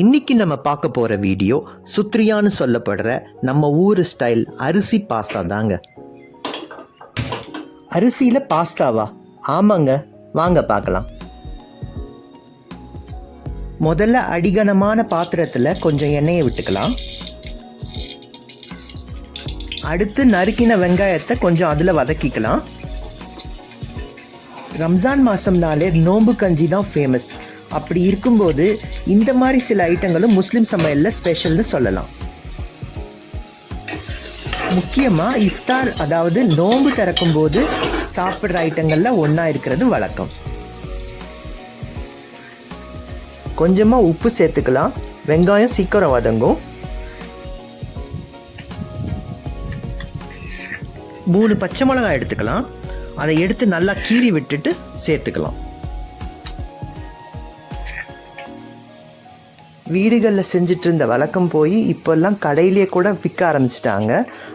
இன்னைக்கு நம்ம பார்க்க போற வீடியோ சுத்ரியான்னு சொல்லப்படுற நம்ம ஊர் ஸ்டைல் அரிசி பாஸ்தா தாங்க. அரிசியில் பாஸ்தாவா ஆமாங்க வாங்க பார்க்கலாம். முதல்ல அடிகனமான பாத்திரத்துல கொஞ்சம் எண்ணெயை விட்டுக்கலாம். அடுத்து நறுக்கின வெங்காயத்தை கொஞ்சம் அதில் வதக்கிக்கலாம். ரம்ஜான் மாதம்னாலே நோம்பு கஞ்சி தான் ஃபேமஸ் அப்படி இருக்கும்போது இந்த மாதிரி சில ஐட்டங்களும் முஸ்லீம் சமையலில் ஸ்பெஷல்னு சொல்லலாம். முக்கியமாக இஃப்தார் அதாவது நோன்பு திறக்கும் போது சாப்பிட்ற ஐட்டங்களில் ஒன்றா இருக்கிறது வழக்கம். கொஞ்சமாக உப்பு சேர்த்துக்கலாம். வெங்காயம் சீக்கிரம் வதங்கும். மூணு பச்சை மிளகாய் எடுத்துக்கலாம். அதை எடுத்து நல்லா கீறி விட்டுட்டு சேர்த்துக்கலாம். வீடுகளில் செஞ்சிட்டு இருந்த வழக்கம் போய் இப்போல்லாம் கடையிலேயே கூட விற்க ஆரம்பிச்சிட்டாங்க.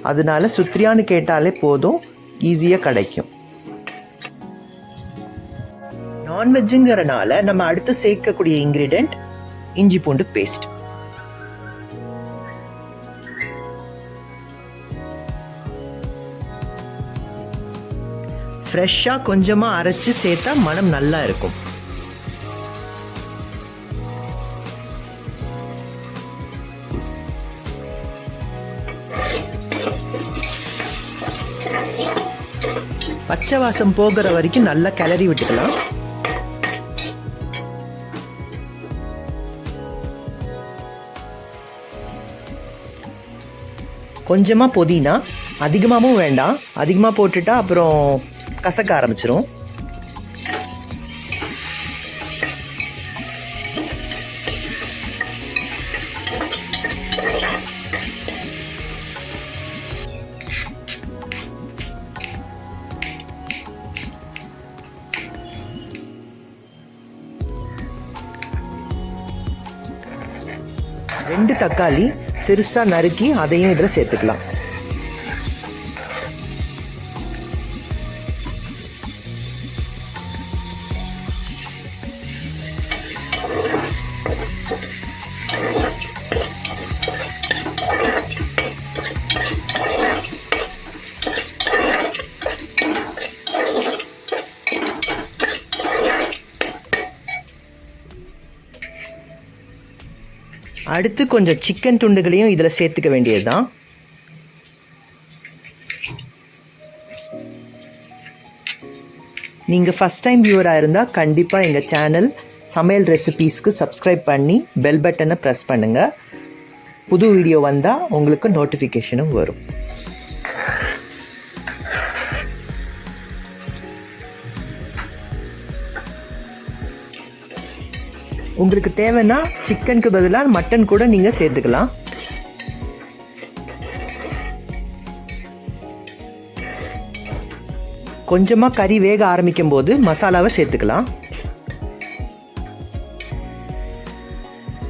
அதனால சுத்ரியான்னு கேட்டாலே போதும் ஈஸியாக கிடைக்கும். நான்வெஜ்ஜுங்கிறனால நம்ம அடுத்து சேர்க்கக்கூடிய இன்க்ரீடியண்ட் இஞ்சி பூண்டு பேஸ்ட். ஃப்ரெஷ்ஷாக கொஞ்சமாக அரைச்சி சேர்த்தா மனம் நல்லா இருக்கும். பச்சை வாசம் போகிற வரைக்கும் நல்லா கிளறி விட்டுக்கலாம். கொஞ்சமாக புதினா அதிகமாகவும் வேண்டாம். அதிகமாக போட்டுட்டா அப்புறம் கசக்க ஆரம்பிச்சிரும். ரெண்டு தக்காளி சிறுசாக நறுக்கி அதையும் இதில் சேர்த்துக்கலாம். அடுத்து கொஞ்சம் சிக்கன் துண்டுகளையும் இதில் சேர்த்துக்க வேண்டியது தான் நீங்கள் ஃபஸ்ட் டைம் வியூவராக இருந்தால் கண்டிப்பாக எங்கள் சேனல் சமையல் ரெசிபீஸ்க்கு சப்ஸ்கிரைப் பண்ணி பெல் பட்டனை ப்ரெஸ் பண்ணுங்கள் புது வீடியோ வந்தால் உங்களுக்கு நோட்டிஃபிகேஷனும் வரும். உங்களுக்கு தேவைன்னா சிக்கனுக்கு பதிலாக மட்டன் கூட நீங்கள் சேர்த்துக்கலாம். கொஞ்சமாக கறி வேக ஆரம்பிக்கும் போது மசாலாவை சேர்த்துக்கலாம்.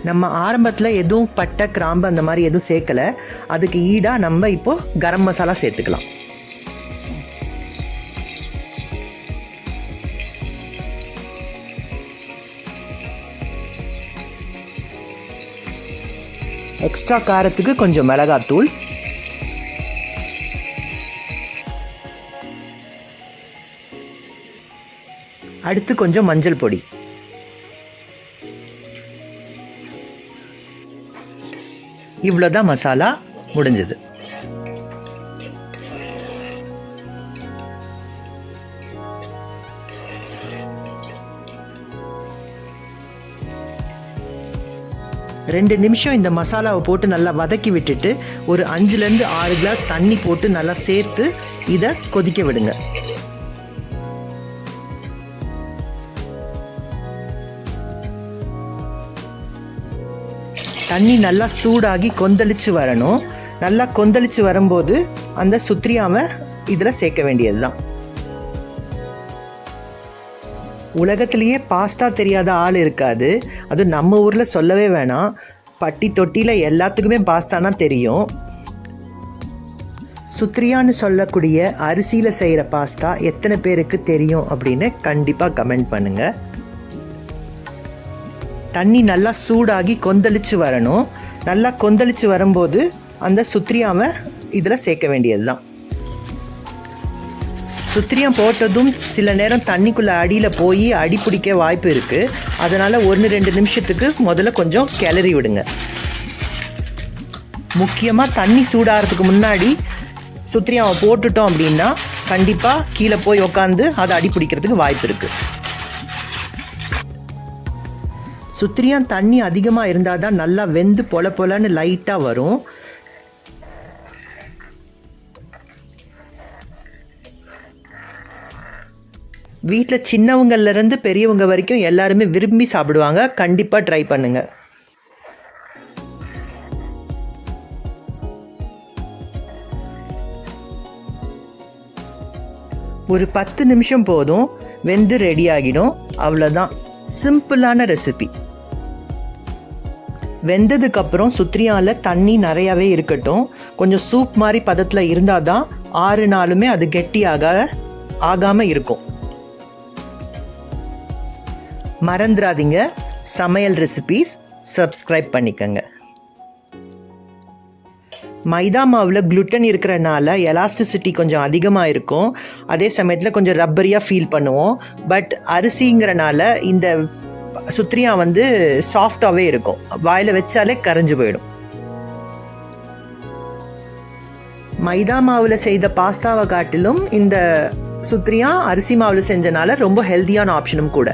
நம்ம ஆரம்பத்தில் எதுவும் பட்டை கிராம்பு அந்த மாதிரி எதுவும் சேர்க்கலை. அதுக்கு ஈடாக நம்ம இப்போது கரம் மசாலா சேர்த்துக்கலாம். எக்ஸ்ட்ரா காரத்துக்கு கொஞ்சம் மிளகாத்தூள். அடுத்து கொஞ்சம் மஞ்சள் பொடி. இவ்வளோதான் மசாலா முடிஞ்சது. ரெண்டு நிமிஷம் இந்த மசாலாவை போட்டு நல்லா வதக்கி விட்டுட்டு ஒரு அஞ்சுலேருந்து ஆறு கிளாஸ் தண்ணி போட்டு நல்லா சேர்த்து இதை கொதிக்க விடுங்க. தண்ணி நல்லா சூடாகி கொந்தளிச்சு வரணும். நல்லா கொந்தளிச்சு வரும்போது அந்த சுத்திரியாமல் இதில் சேர்க்க வேண்டியது தான் உலகத்துலேயே பாஸ்தா தெரியாத ஆள் இருக்காது. அது நம்ம ஊரில் சொல்லவே வேணாம். பட்டி தொட்டியில் எல்லாத்துக்குமே பாஸ்தானா தெரியும். சுத்ரியான்னு சொல்லக்கூடிய அரிசியில் செய்கிற பாஸ்தா எத்தனை பேருக்கு தெரியும் அப்படின்னு கண்டிப்பாக கமெண்ட் பண்ணுங்கள் தண்ணி நல்லா சூடாகி கொந்தளிச்சு வரணும். நல்லா கொந்தளிச்சு வரும்போது அந்த சுத்ரியாவை இதில் சேர்க்க வேண்டியது தான் சுத்திரியம் போட்டதும் சில நேரம் தண்ணிக்குள்ளே அடியில் போய் அடி பிடிக்க வாய்ப்பு இருக்குது அதனால் ஒன்று ரெண்டு நிமிஷத்துக்கு முதல்ல கொஞ்சம் கிளறி விடுங்க. முக்கியமாக தண்ணி சூடாகிறதுக்கு முன்னாடி சுத்திரியாவை போட்டுட்டோம் அப்படின்னா கண்டிப்பாக கீழே போய் உக்காந்து அதை அடி பிடிக்கிறதுக்கு வாய்ப்பு இருக்குது சுத்திரியம் தண்ணி அதிகமாக இருந்தால் தான் நல்லா வெந்து பொல பொலன்னு லைட்டாக வரும். வீட்டில் சின்னவங்கள்லேருந்து பெரியவங்க வரைக்கும் எல்லாருமே விரும்பி சாப்பிடுவாங்க. கண்டிப்பாக ட்ரை பண்ணுங்கள் ஒரு பத்து நிமிஷம் போதும். வெந்து ரெடி ஆகிடும். அவ்வளோதான் சிம்பிளான ரெசிபி வெந்ததுக்கப்புறம் சுத்திரியாவில் தண்ணி நிறையாவே இருக்கட்டும். கொஞ்சம் சூப் மாதிரி பதத்தில் இருந்தால் தான் ஆறு நாளுமே அது கெட்டியாக ஆகாமல் இருக்கும். மறந்துடாதீங்க சமையல் ரெசிபீஸ் சப்ஸ்கிரைப் பண்ணிக்கங்க. மைதா மாவில் குளுட்டன் இருக்கிறனால எலாஸ்டிசிட்டி கொஞ்சம் அதிகமாக இருக்கும். அதே சமயத்தில் கொஞ்சம் ரப்பரியாக ஃபீல் பண்ணுவோம். பட் அரிசிங்கிறனால இந்த சுத்ரியா வந்து சாஃப்டாகவே இருக்கும். வாயில் வச்சாலே கரைஞ்சு போயிடும். மைதா மாவில் செய்த பாஸ்தாவை காட்டிலும் இந்த சுத்ரியா அரிசி மாவில் செஞ்சனால ரொம்ப ஹெல்த்தியான ஆப்ஷனும் கூட.